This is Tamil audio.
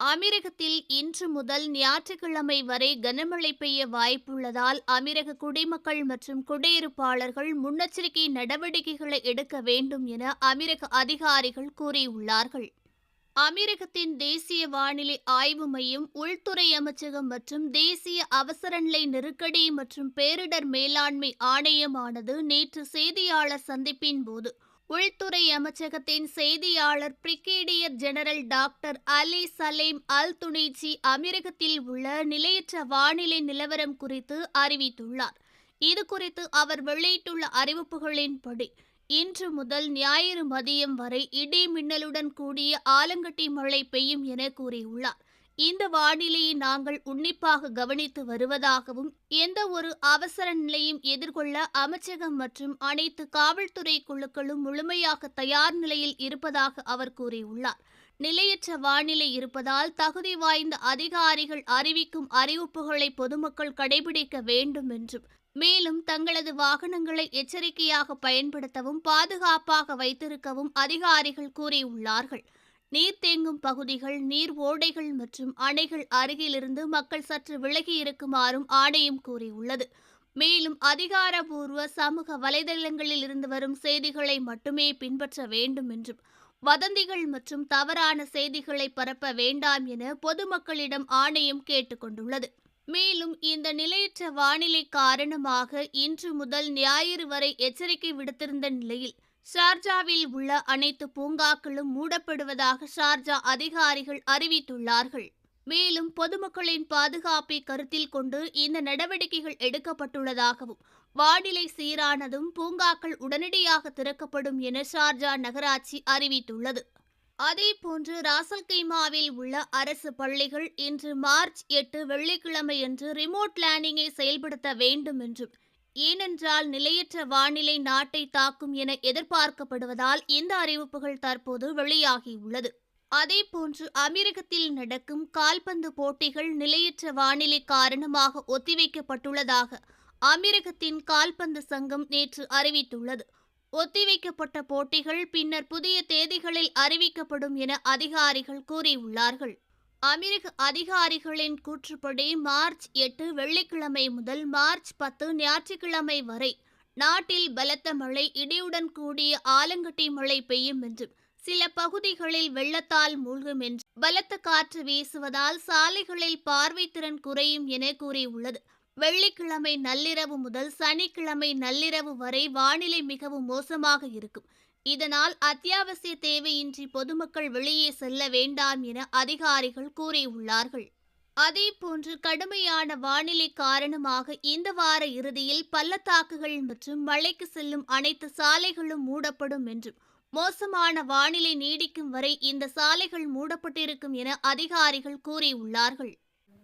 அமீரகத்தில் இன்று முதல் ஞாயிற்றுக்கிழமை வரை கனமழை பெய்ய வாய்ப்புள்ளதால் அமீரக குடிமக்கள் மற்றும் குடியிருப்பாளர்கள் முன்னெச்சரிக்கை நடவடிக்கைகளை எடுக்க வேண்டும் என அமீரக அதிகாரிகள் கூறியுள்ளார்கள். அமீரகத்தின் தேசிய வானிலை ஆய்வு மையம் உள்துறை அமைச்சகம் மற்றும் தேசிய அவசரநிலை நெருக்கடி மற்றும் பேரிடர் மேலாண்மை ஆணையமானது நேற்று செய்தியாளர் சந்திப்பின் போது உள்துறை அமைச்சகத்தின் செய்தியாளர் brigadier general doctor Ali Salem Al துணிச்சி அமீரகத்தில் உள்ள நிலையற்ற வானிலை நிலவரம் குறித்து அறிவித்துள்ளார். இது குறித்து அவர் வெளியிட்டுள்ள அறிவிப்புகளின்படி இன்று முதல் ஞாயிறு மதியம் வரை இடி மின்னலுடன் கூடிய ஆலங்கட்டி மழை பெய்யும் என கூறியுள்ளார். இந்த வானிலையை நாங்கள் உன்னிப்பாக கவனித்து வருவதாகவும் எந்த ஒரு அவசர நிலையும் எதிர்கொள்ள அமைச்சகம் மற்றும் அனைத்து காவல்துறை குழுக்களும் முழுமையாக தயார் நிலையில் இருப்பதாக அவர் கூறியுள்ளார். நிலையற்ற வானிலை இருப்பதால் தகுதி வாய்ந்த அதிகாரிகள் அறிவிக்கும் அறிவிப்புகளை பொதுமக்கள் கடைபிடிக்க வேண்டும் என்றும் மேலும் தங்களது வாகனங்களை எச்சரிக்கையாக பயன்படுத்தவும் பாதுகாப்பாக வைத்திருக்கவும் அதிகாரிகள் கூறியுள்ளார்கள். நீர் தேங்கும் பகுதிகள் நீர் ஓடைகள் மற்றும் அணைகள் அருகிலிருந்து மக்கள் சற்று விலகி இருக்குமாறும் ஆணையம் கூறியுள்ளது. மேலும் அதிகாரபூர்வ சமூக வலைதளங்களில் இருந்து வரும் செய்திகளை மட்டுமே பின்பற்ற வேண்டும் என்றும் வதந்திகள் மற்றும் தவறான செய்திகளை பரப்ப வேண்டாம் என பொதுமக்களிடம் ஆணையம் கேட்டுக்கொண்டுள்ளது மேலும் இந்த நிலையற்ற வானிலை காரணமாக இன்று முதல் ஞாயிறு வரை எச்சரிக்கை விடுத்திருந்த நிலையில் ஷார்ஜாவில் உள்ள அனைத்து பூங்காக்களும் மூடப்படுவதாக ஷார்ஜா அதிகாரிகள் அறிவித்துள்ளார்கள். மேலும் பொதுமக்களின் பாதுகாப்பை கருத்தில் கொண்டு இந்த நடவடிக்கைகள் எடுக்கப்பட்டுள்ளதாகவும் வானிலை சீரானதும் பூங்காக்கள் உடனடியாக திறக்கப்படும் என ஷார்ஜா நகராட்சி அறிவித்துள்ளது. அதேபோன்று ராசல்கைமாவில் உள்ள அரசு பள்ளிகள் இன்று மார்ச் எட்டு வெள்ளிக்கிழமையன்று ரிமோட் லேர்னிங்கை செயல்படுத்த வேண்டும் என்றும் ஏனென்றால் நிலையற்ற வானிலை நாட்டை தாக்கும் என எதிர்பார்க்கப்படுவதால் இந்த அறிவிப்புகள் தற்போது வெளியாகியுள்ளது. அதேபோன்று அமெரிக்கத்தில் நடக்கும் கால்பந்து போட்டிகள் நிலையற்ற வானிலை காரணமாக ஒத்திவைக்கப்பட்டுள்ளதாக அமெரிக்கத்தின் கால்பந்து சங்கம் நேற்று அறிவித்துள்ளது. ஒத்திவைக்கப்பட்ட போட்டிகள் பின்னர் புதிய தேதிகளில் அறிவிக்கப்படும் என அதிகாரிகள் கூறியுள்ளார்கள். அமெரிக்க அதிகாரிகளின் கூற்றுப்படி மார்ச் எட்டு வெள்ளிக்கிழமை முதல் மார்ச் பத்து ஞாயிற்றுக்கிழமை வரை நாட்டில் பலத்த மழை இடியுடன் கூடிய ஆலங்கட்டி மழை பெய்யும் என்றும் சில பகுதிகளில் வெள்ளத்தால் மூழ்கும் என்று பலத்த காற்று வீசுவதால் சாலைகளில் பார்வை திறன் குறையும் என கூறியுள்ளது. வெள்ளிக்கிழமை நள்ளிரவு முதல் சனிக்கிழமை நள்ளிரவு வரை வானிலை மிகவும் மோசமாக இருக்கும். இதனால் அத்தியாவசிய தேவையின்றி பொதுமக்கள் வெளியே செல்ல வேண்டாம் என அதிகாரிகள் கூறியுள்ளார்கள். அதேபோன்று கடுமையான வானிலை காரணமாக இந்த வார இறுதியில் பள்ளத்தாக்குகள் மற்றும் மழைக்கு செல்லும் அனைத்து சாலைகளும் மூடப்படும் என்றும் மோசமான வானிலை நீடிக்கும் வரை இந்த சாலைகள் மூடப்பட்டிருக்கும் என அதிகாரிகள் கூறியுள்ளார்கள்.